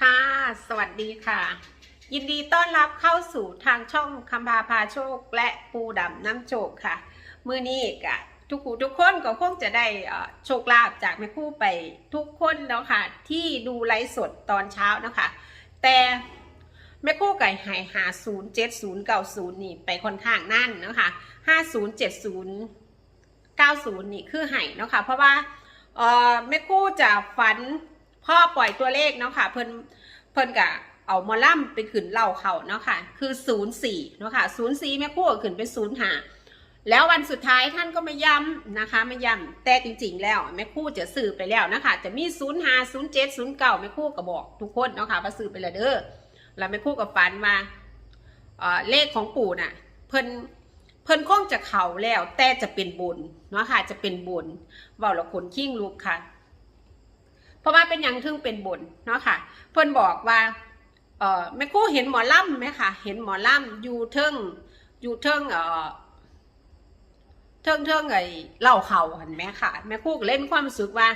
ค่ะ สวัสดีค่ะ ยินดีต้อนรับเข้าสู่ทางช่องคำพาพาโชค และปูดำน้ำโชคค่ะ มือนี้กะทุกผู้ทุกคนก็คงจะได้โชคลาภจากแม่คู่ไปทุกคนแล้วค่ะ ที่ดูไลฟ์สดตอนเช้านะคะ แต่แม่คู่ไก่หายหาศูนย์เจ็ดศูนย์เก้าศูนย์นี่ไปค่อนข้างนั่นนะคะห้าศูนย์เจ็ดศูนย์เก้าศูนย์นี่คือหายเนาะค่ะเพราะว่า เอ่อแม่คู่จะฝันพ่อปล่อยตัวเลขเนาะค่ะ เพิ่นเพิ่นกะเอามอล่ำไปขึ้นเล่าเขาเนาะค่ะ คือศูนย์สี่เนาะค่ะศูนย์สี่แม่คู่ก็ขึ้นเป็นศูนย์หาแล้ววันสุดท้ายท่านก็มาย้ำนะคะมาย้ำแต่จริงๆ แล้วแม่คู่จะสื่อไปแล้วนะคะ จะมีศูนย์ห้าศูนย์เจ็ดศูนย์เก้าแม่คู่ก็บอกทุกคนเนาะค่ะว่าสื่อไปแล้วเด้อแล้วแม่คู่กับฝันมาเเลขของปู่น่ะ เพิ่น พิ่นคงจะเข่าแล้วแต่จะเป็นบุญเนาะค่ะจะเป็นบุญเว่าละคนขิ้งลูกค่ะ เพราะว่าเป็นอย่างทึ่งเป็นบุญเนาะค่ะ เพิ่นบอกว่าเออแม่คู่เห็นหมอล่ำไหมคะเห็นหมอล่ำอยู่เทิงอยู่เทิงเออเทิงเทิงไอ้เล่าเขาเห็นไหมค่ะแม่คู่เล่นความรู้สึกว่า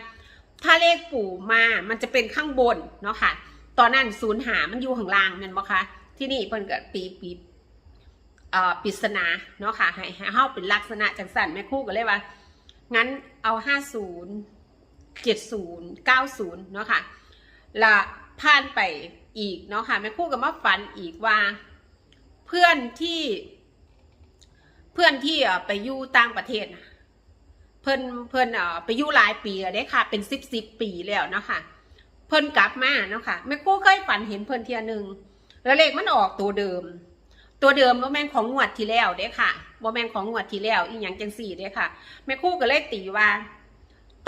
ถ้าเลขปู่มามันจะเป็นข้างบนเนาะค่ะ ตอนนั้นศูนย์หามันอยู่ข้างล่างนั่นบ่คะที่นี่เพิ่นก็ปีปี ปริศนาเนาะค่ะให้ห้เฮาเป็นลักษณะจังสันแม่ครู่ก็เลยว่า งั้นเอาห้าศูนย์เจ็ดศูนย์เก้าศูนย์เนาะค่ะละผ่านไปอีกเนาะค่ะแม่ครู่ก็มาฝันอีกว่า เพื่อนที่ เพื่อนที่ไปอยู่ต่างประเทศนะเพิ่นเพิ่นเอ่อไปอยู่หลายปีแล้วเด้ค่ะ เป็นสิบสิบปีแล้วเนาะค่ะเพิ่นกลับมาเนาะค่ะแม่ครู่เคยฝันเห็นเพิ่นเทียหนึ่งแล้วเลขมันออกตัวเดิม ตัวเดิมบ่แม่นของงวดที่แล้วเด้ค่ะบ่แม่นของงวดที่แล้วอีหยังจังสี่เด้ค่ะ แม่คู่ก็เลยตีว่า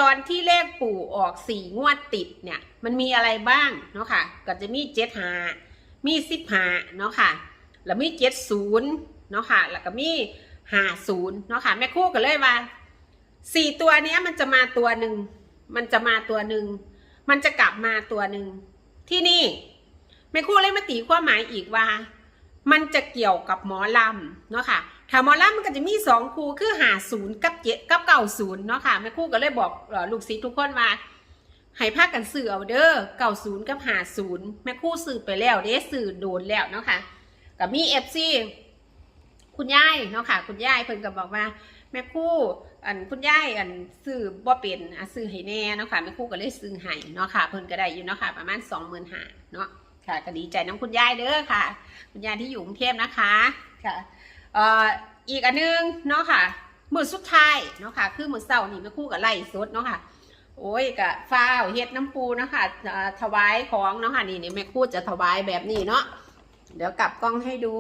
ตอนที่เลขปู่ออกสี่งวดติดเนี่ย มันมีอะไรบ้างเนาะค่ะ ก็จะมีเจ็ดหามีสิบหาเนาะค่ะ แล้วมีเจ็ดศูนย์เนาะค่ะ แล้วก็มีห้าศูนย์เนาะค่ะ แม่คู่ก็เลยว่าสี่ตัวเนี้ยมันจะมาตัวหนึ่ง มันจะมาตัวหนึ่ง มันจะกลับมาตัวหนึ่ง ที่นี่แม่คู่เลยมาตีความหมายอีกว่า มันจะเกี่ยวกับหมอลำเนาะค่ะถ้าหมอลำมันก็จะมีสองครูคือหาศูนย์กับเจ็ดกับเก้าศูนย์เนาะค่ะแม่ครู่ก็เลยบอกลูกศิษย์ทุกคนว่าให้พากันสื่อเอาเด้อเก้าศูนย์กับหาศูนย์แม่ครู่สื่อไปแล้วเด้สื่อโดนแล้วเนาะค่ะกับมีเอฟซีคุณยายเนาะค่ะคุณยายเพิ่นก็บอกว่า แม่ครู่อันคุณยายอันซื้อบ่เป็นอะซื้อให้แน่เนาะค่ะแม่ครู่ก็เลยซื้อให้เนาะค่ะเพิ่นก็ได้อยู่เนาะค่ะประมาณสองหมื่นห้าเนาะ ค่ะก็ดีใจน้องคุณยายเด้อค่ะ คุณยายที่อยู่กรุงเทพนะคะค่ะเอ่ออีกอันนึงเนาะค่ะมือสุดท้ายเนาะค่ะ คือมือเสาร์นี่แม่คู่กับไล่สดเนาะค่ะ โอ้ยกะฟ้าวเฮ็ดน้ำปูเนาะคะเอ่อถวายของเนาะค่ะนี่นี่แม่คู่จะถวายแบบนี้เนาะเดี๋ยวกลับกล้องให้ดู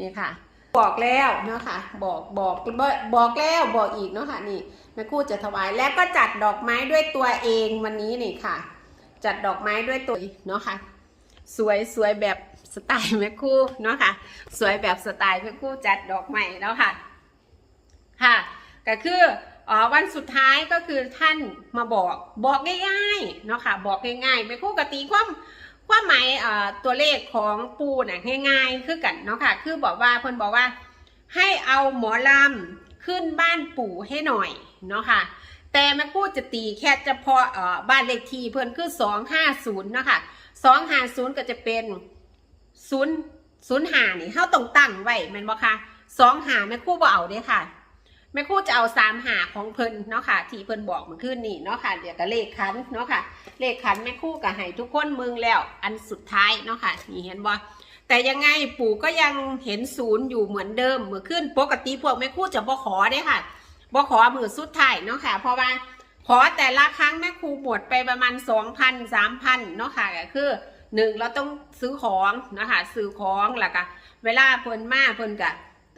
นี่ค่ะ บอกแล้วเนาะค่ะบอกบอกบอกบอกแล้วบอกอีกเนาะค่ะนี่แม่คู่จะถวายแล้วก็จัดดอกไม้ด้วยตัวเองวันนี้นี่ค่ะ จัดดอกไม้ด้วยตัวเนาะค่ะ สวยสวยแบบสไตล์แม่คู่เนาะค่ะ สวยแบบสไตล์แม่คู่จัดดอกไม้แล้วค่ะ ค่ะ ก็คืออ๋อวันสุดท้ายก็คือท่านมาบอกบอกง่ายๆเนาะค่ะบอกง่ายๆไม่คู่กตีความความหมายตัวเลขของปูน่ะง่ายๆคือกันเนาะค่ะ คือบอกว่าเพิ่นบอกว่าให้เอาหมอลำขึ้นบ้านปู่ให้หน่อยเนาะค่ะ แต่แม่คู่จะตีแค่เฉพาะเออบ้านเลขที่เพิ่นคือสองห้าศูนย์เนาะค่ะสองห้าศูนย์ก็จะเป็นศูนย์ศูนย์หานี่เฮาต้องตั้งไว้แม่นบ่คะสองหาแม่คู่บ่เอาเด้ค่ะแม่คู่จะเอาสามหาของเพิ่นเนาะค่ะ ที่เพิ่นบอกเมื่อคืนนี่เนาะค่ะ เดี๋ยวก็เลขคันเนาะค่ะ เลขคันแม่คู่ก็ให้ทุกคนมึงแล้ว อันสุดท้ายเนาะค่ะ นี่เห็นบ่แต่ยังไงปู่ก็ยังเห็นศูนย์อยู่เหมือนเดิมเมื่อคืนปกติพวกแม่คู่จะบ่ขอเด้ค่ะ บ่ขอมือสุดท้ายเนาะค่ะ เพราะว่าขอแต่ละครั้งแม่ครูหมดไปประมาณสองพันสามพันเนาะค่ะก็คือหนึ่งเราต้องซื้อของนะคะซื้อของแล้วก็เวลาเพิ่นมาเพิ่นก็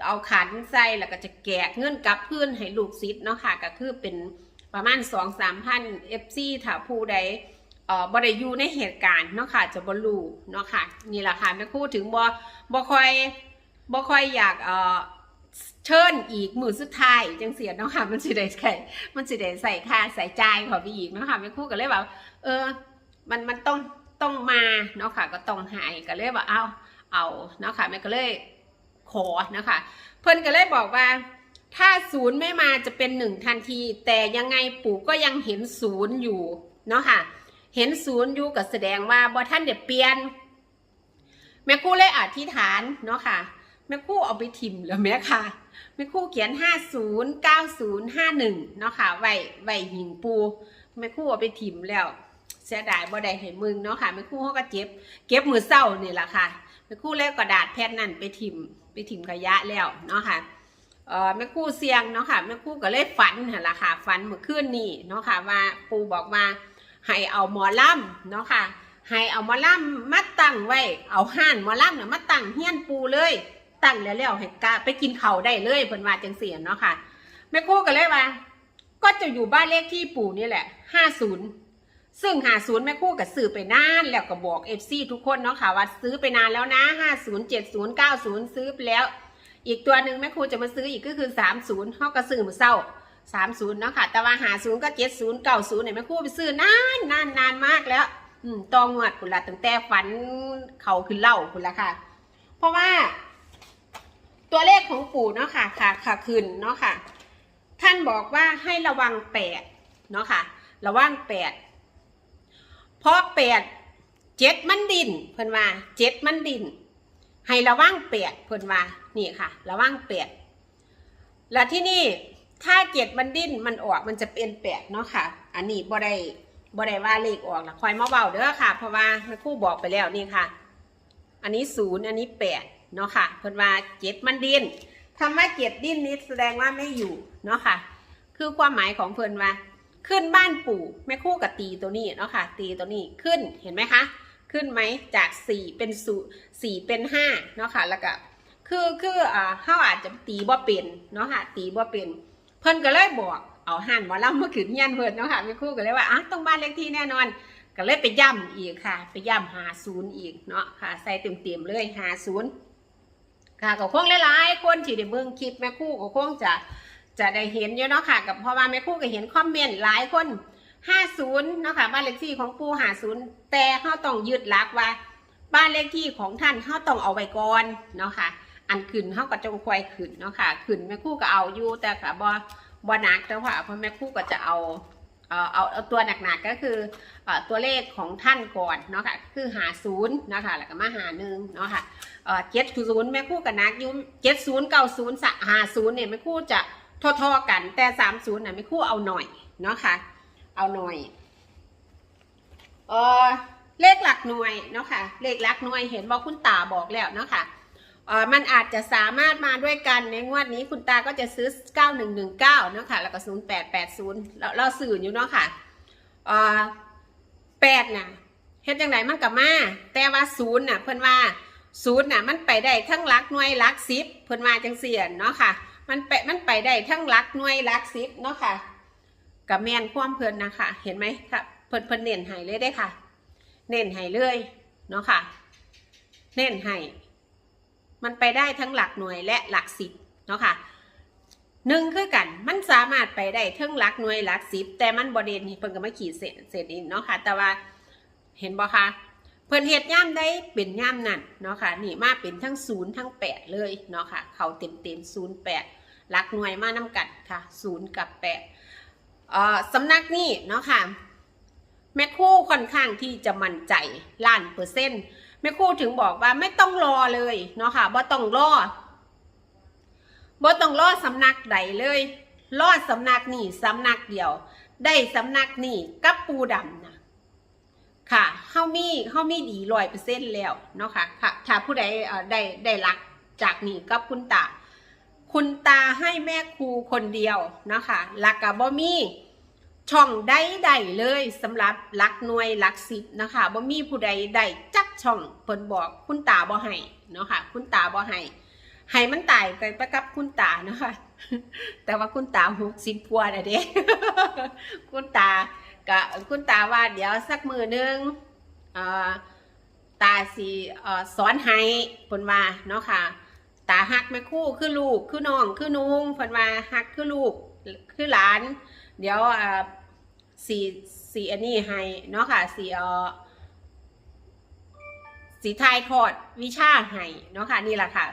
เอาขันใส่แล้วก็จะแกะเงินกลับคืนให้ลูกศิษย์เนาะค่ะก็คือเป็นประมาณสองสามพันเอฟซีถ้าผู้ใดเอ่อบริยูในเหตุการณ์เนาะค่ะจะบรูเนาะค่ะนี่แหละค่ะแม่ครูถึงบ่บ่คอยบ่คอยอยากเอ่อ เชิญอีกมือสุดท้ายจังเสียเนาะค่ะ มันสิได้ใส่มันสิได้ใส่ค่าใส่ใจ่ายเขอไปอีกเนาะค่ะแม่คู่ก็เลยแบบเออ มันมันต้องต้องมาเนาะค่ะ ก็ต้องหายก็เลยว่าเอาเอาเนาะค่ะแม่ก็เลยขอนะคะ เพิ่นก็เลยบอกว่า ถ้าศูนย์ไม่มาจะเป็นหนึ่งทันที แต่ยังไงปู่ก็ยังเห็นศูนย์อยู่เนาะค่ะ เห็นศูนย์อยู่ก็แสดงว่าบ่ท่านเดี๋ยวเปลี่ยน แม่คู่เลยอธิษฐานเนาะค่ะ แม่คู่เอาไปทิมแล้วแม่ค่ะ แม่คู่เขียน50 90 51เนาะค่ะไหว้ไว้หิงปูแม่คู่เอาไปทิมแล้วเสียดายบ่ได้ให้มึงเนาะค่ะแม่คู่เขาก็เจ็บ เก็บมือเศร้านี่แหละค่ะแม่คู่แล้วกระดาษแผ่นนั่นไปทิมไปทิมขยะแล้วเนาะค่ะเอ่อแม่คู่เสียงเนาะค่ะแม่คู่ก็เลยฝันหั่นละค่ะฝันเมื่อคืนนี้เนาะค่ะว่าปูบอกว่าให้เอาหมอล่ำเนาะค่ะให้เอาหมอล่ำมาตั้งไว้ เอาห่านหมอล่ำเนี่ยมาตั้งเฮี้ยนปูเลย ตั้งแล้วแล้วให้กาไปกินเขาได้เลยเพิ่นว่าจังเสียเนาะค่ะแม่คู่ก็เลยว่า ก็จะอยู่บ้านเลขที่ปู่นี่แหละห้าศูนย์ซึ่งหาศูนย์แม่คู่ก็ซื้อไปนานแล้วก็บอกเอฟซีทุกคนเนาะค่ะว่าซื้อไปนานแล้วนะห้าศูนย์เจ็ดศูนย์เก้าศูนย์ซื้อไปแล้ว อีกตัวหนึ่งแม่ครูจะมาซื้ออีกก็คือสามศูนย์เขาก็ซื้อมือเศร้าสามศูนย์เนาะค่ะ แต่ว่าหาศูนย์ก็เจ็ดศูนย์เก้าศูนย์เนี่ยแม่ครูไปซื้อนานนานนานมากแล้วอืมตองงวดคุณละตั้งแต่ฝันเขาขึ้นเล่าคุณละค่ะ เพราะว่า ตัวเลขของปู่เนาะค่ะค่ะค่ะขึ้นเนาะค่ะ ท่านบอกว่าให้ระวังแปดเนาะค่ะ ระวังแปดเพราะแปดเจ็ดมันดินเพิ่นว่าเจ็ดมันดิน ให้ระวังแปดเพิ่นว่านี่ค่ะ ระวังแปดแล้วที่นี่ถ้าเจ็ดมันดิ้นมันออกมันจะเป็นแปดเนาะค่ะ อันนี้บ่ได้บ่ได้ว่าเลขออกนะคอยมาเบาเด้อค่ะ เพราะว่าครู่บอกไปแล้วนี่ค่ะ อันนี้ศูนย์อันนี้แปด เนาะค่ะเพิ่นว่าเจ็ดมันดิ้นคำว่าเจ็ดดิ้นนี้แสดงว่าไม่อยู่เนาะค่ะ คือความหมายของเพิ่นว่า ขึ้นบ้านปู่แม่คู่กับตีตัวนี้เนาะค่ะ ตีตัวนี้ขึ้นเห็นไหมคะ ขึ้นไหมจากสี่เป็นสูสี่เป็นห้าเนาะค่ะแล้วก็คือคืออ่าเขาอาจจะตีบ่เป็นเนาะค่ะ ตีบ่เป็น เพิ่นก็เลยบอกเอาหันหมอลำมาขึ้นเฮียนเพิ่นเนาะค่ะแม่คู่ก็เลยว่าอะต้องบ้านเลขที่แน่นอนก็เลยไปย่ำอีกค่ะ ไปย่ำหาศูนย์อีกเนาะค่ะ ใส่เต็มๆเลยหาศูนย์ ค่ะก็คงหลายๆคนที่ได้เบิ่งคลิปแม่คู่ก็คงจะจะได้เห็นอยู่เนาะค่ะกับเพราะว่าแม่คู่ก็เห็นคอมเมนต์หลายคน 50เนาะค่ะบ้านเลขที่ของปู่50แต่เขาต้องยึดหลักว่า บ้านเลขที่ของท่านเขาต้องเอาไว้ก่อนเนาะค่ะ อันขึ้นเขาก็จงควายขึ้นเนาะค่ะขึ้นแม่คู่ก็เอาอยู่แต่ค่ะบ่บ่หนักแต่ว่าเพราะแม่คู่ก็จะเอา เอาเอาตัวหนักๆก็คืออตัวเลขของท่านก่อนเนาะค่ะคือหาศูนย์เนาะค่ะแล้วก็มาหาหนึ่งเนาะค่ะเอ่อเจ็ดศูนย์แม่คู่กับนักยุ่เจ็ดศูนย์เก้าศูนย์หาศูนย์เนี่ยแม่คู่จะทอๆกันแต่สามศูนย์น่ะแม่คู่เอาหน่อยเนาะค่ะเอาหน่อยเออเลขหลักหน่วยเนาะค่ะเลขหลักหน่วยเห็นว่าคุณตาบอกแล้วเนาะค่ะ มันอาจจะสามารถมาด้วยกันในงวดนี้คุณตาก็จะซื้อ 9119เนาะค่ะแล้วก็ 0880เราเราสื่ออยู่เนาะค่ะแปดน่ะเฮ็ดจังไดมันกับมา แต่ว่าศูนย์น่ะเพิ่นว่าศูนย์น่ะมันไปได้ทั้งหลักหน่วยหลักสิบเพิ่นว่าจังเสียนเนาะค่ะ มันไปมันไปได้ทั้งหลักหน่วยหลักสิบเนาะค่ะกับแมนความเพลินนะคะเห็นไหมครับเพิ่นเพิ่นเน้นให้เลยได้ค่ะ เน้นให้เลยเนาะค่ะ เน้นให้ มันไปได้ทั้งหลักหน่วยและหลักสิบเนาะค่ะหนึ่งคือกัน มันสามารถไปได้ทั้งหลักหน่วยหลักสิบแต่มันบอเดนเพิ่นก็ไม่ขีดเศษเศษอินเนาะค่ะแต่ว่าเห็นบ่คะเพิ่นเฮ็ดย่ำได้เป็นย่ำนั่นเนาะค่ะนี่มาเป็นทั้งศูนย์ทั้งแปดเลยเนาะค่ะเขาเต็มเต็มศูนย์แปดหลักหน่วยมาน้ากันค่ะศูนย์กับแปดเอ่อสำนักนี่เนาะค่ะแม่ครู่ค่อนข้างที่จะมั่นใจล้านเปอร์เซ็นต์ แม่ครูถึงบอกว่าไม่ต้องรอเลยเนาะค่ะบ่ต้องรอบ่ต้องรอสำนักใดเลยรอดสำนักนี่สำนักเดียว ได้สำนักนี่กับปูดำนะค่ะเฮามีเฮามีดีร้อยเปอร์เซ็นต์แล้วเนาะค่ะค่ะถ้าผู้ใดได้ได้รักจากนี่กับคุณตา คุณตาให้แม่ครูคนเดียวนะคะหลักกับบ่มี ช่องใดใดๆเลยสำหรับลักหน่วยลักสิบนะคะบ่มีผู้ใดได้จักช่องเพิ่นบอกคุณตาบ่ให้เนาะค่ะ คุณตาบ่ให้ให้มันตายไปไปกับคุณตาเนาะค่ะ แต่ว่าคุณตาหกสิบกว่าแล้วเด้คุณตาก็คุณตาว่าเดี๋ยวสักมือหนึงเอ่อตาสิเอ่อสอนให้เพิ่นว่าเนาะค่ะ ตาหักแม่คู่คือลูกคือน้องคือนุงเพิ่นว่าหักคือลูกคือหลาน เดี๋ยวอ่าสีสีอันนี้ให้เนาะค่ะสีเอ่อสีไทยทอดวิชาให้เนาะค่ะนี่แหละค่ะ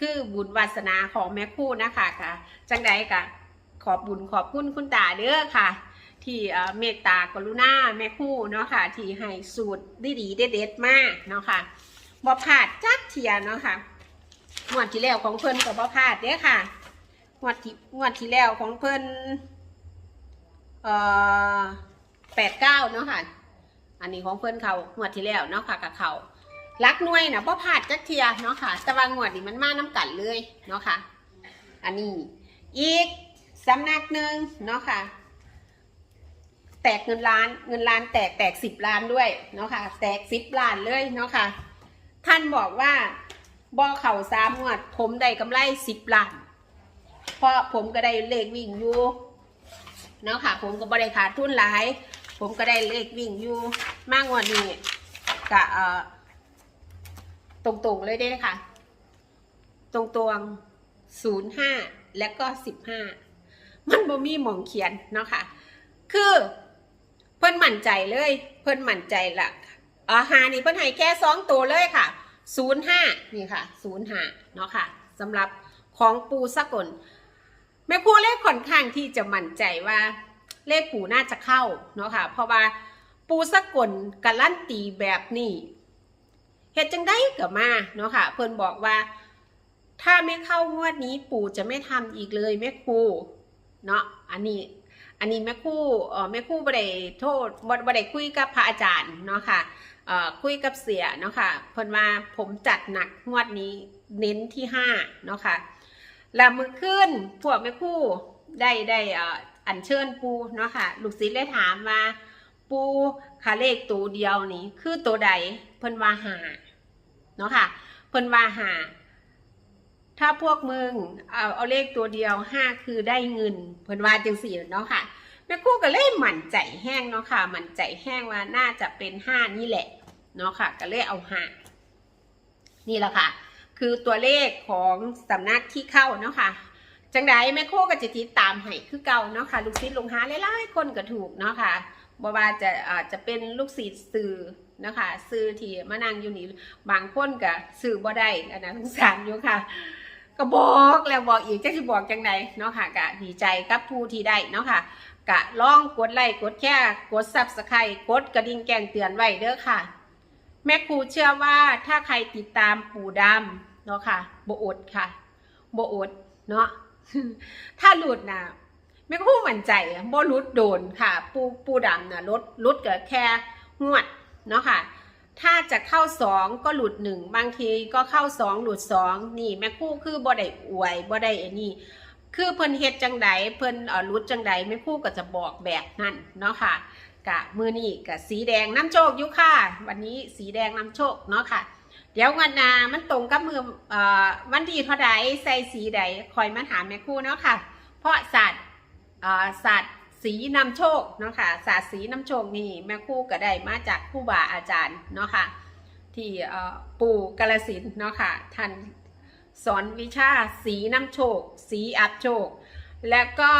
คือบุญวาสนาของแม่คู่นะคะค่ะจังใดกะขอบบุญขอบคุณคุณตาเด้อค่ะ ที่เมตตากรุณาแม่คู่เนาะค่ะ ที่ให้สูตรดีๆเด็ดๆมากเนาะค่ะบ่พลาดจักเทียเนาะค่ะงวดที่แล้วของเพิ่นก็บ่พลาดเด้อค่ะงวดที่งวดที่แล้วของเพิ่น แปดเก้าเนาะค่ะ อันนี้ของเพิ่อนเขางวดที่แล้วเนาะค่ะกับเขาลักหน่วยนะบ่พลาดจักเทียเนาะค่ะแต่ว่างวดนี้มันมาน้ำกันเลยเนาะค่ะ อันนี้อีกสำนักหนึ่งเนาะค่ะ แตกเงินล้านเงินล้านแตกแตกสิบล้านด้วยเนาะค่ะ แตกสิบล้านเลยเนาะค่ะ ท่านบอกว่าบอเข่าสามงวด ผมได้กำไรสิบล้าน เพราะผมก็ได้เลขวิ่งอยู่ เนาะค่ะ ผมก็บริขาดทุนหลาย ผมก็ได้เลขวิ่งอยู่มากกว่านี้กะเอ่อตรงๆเลยได้ค่ะ ตรงๆศูนย์ห้าและก็สิบห้ามันบ่มีหมองเขียนเนาะค่ะ คือเพิ่นมั่นใจเลย เพิ่นมั่นใจละอาหานี่เพิ่นให้แค่สองตัวเลยค่ะศูนย์ห้านี่ค่ะศูนย์ห้าเนาะค่ะสำหรับของปูสกล ม่ครูเลขค่อนข้างที่จะมั่นใจว่าเลขปูน่าจะเข้าเนาะค่ะเพราะว่าปูสกลการันตีแบบนี้เฮ็ดจังได้ก็มาเนาะค่ะเพิ่นบอกว่า ถ้าไม่เข้างวดนี้ปู่จะไม่ทำอีกเลยแม่ครูเนาะอันนี้อันนี้แม่ครูเออแม่ครูบ่ได้โทษบ่บ่ได้คุยกับพระอาจารย์เนาะค่ะเอ่อคุยกับเสียเนาะค่ะเพิ่นว่าผมจัดหนักงวดนี้เน้นที่ห้าเนาะค่ะ แล้วมือขึ้นพวกแม่คู่ได้ได้เอ่ออัญเชิญปูเนาะค่ะ ลูกศิษย์เลยถามว่า ปูขาเลขตัวเดียวนี้คือตัวใดเพิ่นว่าหาเนาะค่ะ เพิ่นว่าหาถ้าพวกมึงเอาเอาเลขตัวเดียวห้าคือได้เงิน เพิ่นว่าจังสี่เนาะค่ะแม่คู่ก็เลยหมั่นใจแห้งเนาะค่ะหมั่นใจแห้งว่าน่าจะเป็นห้านี่แหละเนาะค่ะ ก็เลยเอาห้านี่แหละค่ะ คือตัวเลขของสำนักที่เข้าเนาะค่ะจังไดแม่โคก็จะติดตามให้คือเก่าเนาะค่ะ ลูกศิษย์ลุงหาหลายๆคนก็ถูกเนาะค่ะบ่ว่าจะอาจะเป็นลูกศิษย์สื่อนะคะสื่อที่มานั่งอยู่นี่บางคนก็สื่อบ่ได้อันนั้นสงสารอยู่ค่ะ ก็บอกแล้วบอกอีกจะสิบอกจังไดเนาะค่ะกะดีใจกับผู้ที่ได้เนาะค่ะกะลองกดไลค์กดแชร์กดซับสไครต์กดกระดิ่งแจ้งเตือนไว้เด้อค่ะ แม่ครูเชื่อว่าถ้าใครติดตามปู่ดำ เนาะค่ะโบอดค่ะโบอดเนาะถ้าหลุดนะแม่ครูมั่นใจอะบ่หลุดโดนค่ะ ปูปูดำนะลดลดเก็แค่งวดเนาะค่ะ ถ้าจะเข้าสองก็หลุดหนึ่งบางทีก็เข้าสองหลุดสองนี่แม่คู่คือบ่ได้อวยบ่ได้ไอ้นี่คือเพิ่นเฮ็ดจังใดเพิ่นเออรุดจังใดแม่คู่ก็จะบอกแบบนั้นเนาะค่ะกะมือนี่กะสีแดงน้ำโชคยู่ค่ะ วันนี้สีแดงน้ำโชคเนาะค่ะ เดี๋ยววันนามันตรงกับมือเอ่อวันที่เท่าใดใส่สีใดคอยมาถามแม่ครู่เนาะค่ะ เพราะศาสตร์เอ่อศาสตร์สีนำโชคเนาะค่ะศาสตร์สีนำโชคนี่แม่ครู่ก็ได้มาจากครู่บาอาจารย์เนาะค่ะที่เอ่อปู่กาลสินเนาะค่ะท่านสอนวิชาสีน้ำโชค สีอับโชค และก็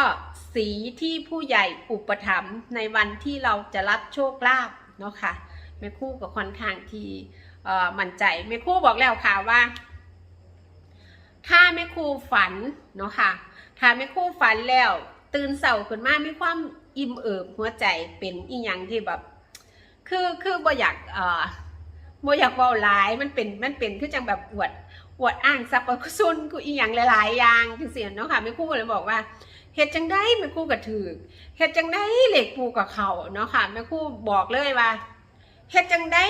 สีที่ผู้ใหญ่อุปถัมภ์ในวันที่เราจะรับโชคลาภเนาะค่ะแม่ครู่กับค่อนข้างที่ มั่นใจแม่ครูบอกแล้วค่ะว่า ถ้าแม่ครูฝันเนาะค่ะ ถ้าแม่ครูฝันแล้ว ตื่นเสาขึ้นมามีความอิ่มเอิบหัวใจเป็นอีหยังที่แบบ คือคือบ่อยากเอ่อบ่อยากเว้าหลายมันเป็นมันเป็นคือจังแบบอวดอวดอ้างสรรพคุณกูอีหยังหลาย ๆ อย่างจังซี่เนาะค่ะแม่ครูเลยบอกว่าเฮ็ดจังได๋แม่ครูก็ถือเฮ็ดจังได๋เหล็กปูกับเขาเนาะค่ะแม่ครูบอกเลยว่าเฮ็ดจังได๋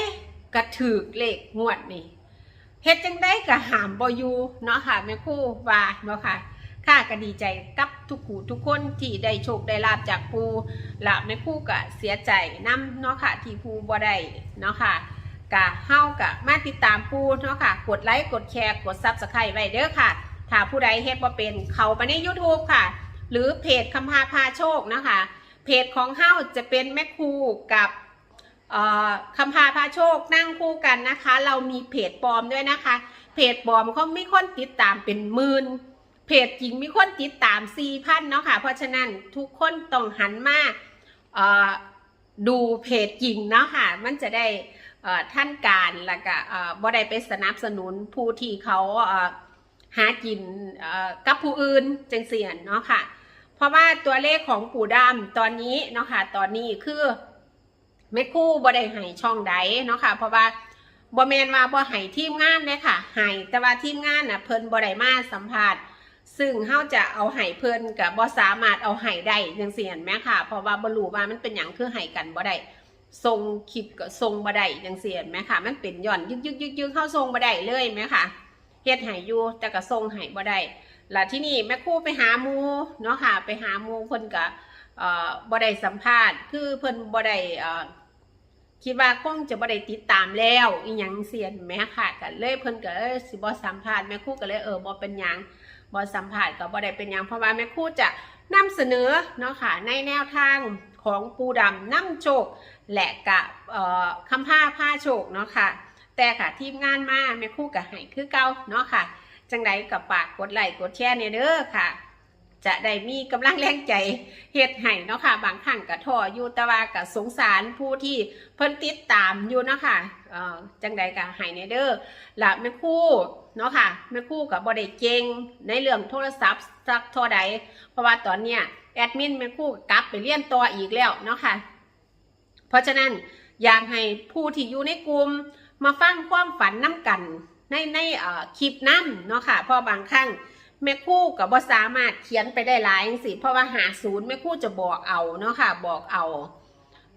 ก็ถือเลขงวดนี่เฮ็ดจังได้ก็หามบอยู่เนาะค่ะแม่ครู่ว่าเนาะค่ะข้าก็ดีใจกับทุกผู้ทุกคนที่ได้โชคได้ลาบจากปูและแม่ครู่ก็เสียใจนํเนาะค่ะที่ปูบ่ได้เนาะค่ะกะเฮากะมาติดตามปูเนาะค่ะ กดไลค์กดแชร์กด Subscribe ไว้เด้อค่ะ ถ้าผู้ใดเฮ็ดบ่เป็นเข้าไปใน YouTube ค่ะ หรือเพจคำพาพาโชคนะคะ เพจของเฮาจะเป็นแม่ครูกับ คำพาพาโชคนั่งคู่กันนะคะ เรามีเพจปลอมด้วยนะคะ เพจปลอมเขาไมีคนติดตามเป็นหมื่นเพจจริงมีค่อนติดตามสี่พันเนาะค่ะ เพราะฉะนั้นทุกคนต้องหันมาดูเพจจริงเนาะค่ะ มันจะได้ท่านการแล้วก็เอ่อบ่ได้ไปสนับสนุนผู้ที่เขาหากินกับผู้อื่นจังเสียนเนาะค่ะ เพราะว่าตัวเลขของปู่ดำตอนนี้เนาะค่ะ ตอนนี้คือ แม่คู่บ่ได้ให้ช่องใดเนาะค่ะ เพราะว่าบ่แมนว่าบ่ให้ทีมงานเลยค่ะให้แต่ว่าทีมงานน่ะเพิ่นบ่ได้มาสัมภาษณ์ซึ่งเฮาจะเอาให้เพิ่นกับบ่สามารถเอาให้ได้จังซี่เห็นไหมค่ะ เพราะว่าบ่รู้ว่ามันเป็นหยังคือให้กันบ่ได้ส่งคลิปก็ส่งบ่ได้จังซี่เห็นไหมค่ะ มันเป็นหย่อนยึกยึกยึกยึกเข้าส่งบ่ได้เลยไหมค่ะเฮ็ดให้อยู่แต่ก็ส่งให้บ่ได้แล้วที่นี่แม่ครูไปหามูเนาะค่ะ ไปหามูเพิ่นก็เอ่อบ่ได้สัมภาษณ์คือเพิ่นบ่ได้เอ่อ คิดว่าคงจะบ่ได้ติดตามแล้วอีหยังเสียนแม่ค่ะก็เลยเพิ่นก็เลยสิบ่สัมภาษณ์แม่ครูก็เลยเออบ่เป็นหยังบอสัมผัสกับบ่ได้เป็นหยังเพราะว่าแม่ครู่จะนำเสนอเนาะค่ะในแนวทางของปูดำน้ำโชคและกับเอ่อคำผ้าผ้าโชคเนาะค่ะ แต่ค่ะทีมงานมาแม่ครู่กับให้คือเก่าเนาะค่ะ จังใดกับฝากกดไลค์กดแชร์เนี่ยเด้อค่ะ จะได้มีกำลังแรงใจเฮ็ดให้เนาะค่ะ บางครั้งก็ท้ออยู่แต่ว่าก็สงสารผู้ที่เพิ่นติดตามอยู่เนาะค่ะเอ่อจังใดก็ให้เนเด้อและแม่คู่เนาะค่ะแม่คู่กับบอด้เก่งในเรื่องโทรศัพท์สักเท่าใดเพราะว่าตอนเนี้ยแอดมินแม่คู่กลับไปเรียนต่ออีกแล้วเนาะค่ะ เพราะฉะนั้นอยากให้ผู้ที่อยู่ในกลุ่มมาฟังความฝันน้ำกันในในคลิปน้ำเนาะค่ะเพราะบางครั้ง แม่คู่กับบ่สามารถเขียนไปได้หลายสิเพราะว่าหาศูนย์แม่คู่จะบอกเอาเนาะค่ะบอกเอา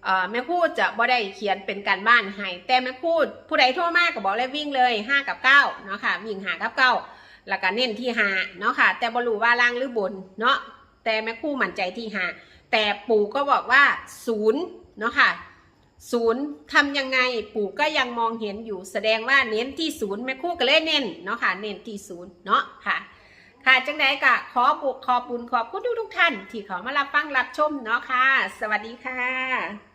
เอ่อแม่พูดจะบ่ได้เขียนเป็นการบ้านให้แต่แม่พูดผู้ใดโทรมากก็บอกเลยวิ่งเลยห้ากับเก้าเนาะค่ะวิ่งหากับเก้าแล้วก็เน้นที่หาเนาะค่ะ แต่บ่รู้ว่าล่างหรือบนเนาะแต่แม่คู่มั่นใจที่หาแต่ปู่ก็บอกว่าศูนย์เนาะค่ะศูนย์ทำยังไงปู่ก็ยังมองเห็นอยู่แสดงว่าเน้นที่ศูนย์แม่คู่ก็เลยเน้นเนาะค่ะเน้นที่ศูนย์เนาะค่ะ ค่ะจังไดก็ขอบุขอบุญขอบคุณทุกทุกท่าน ที่เขามารับฟังรับชมเนาะค่ะ สวัสดีค่ะ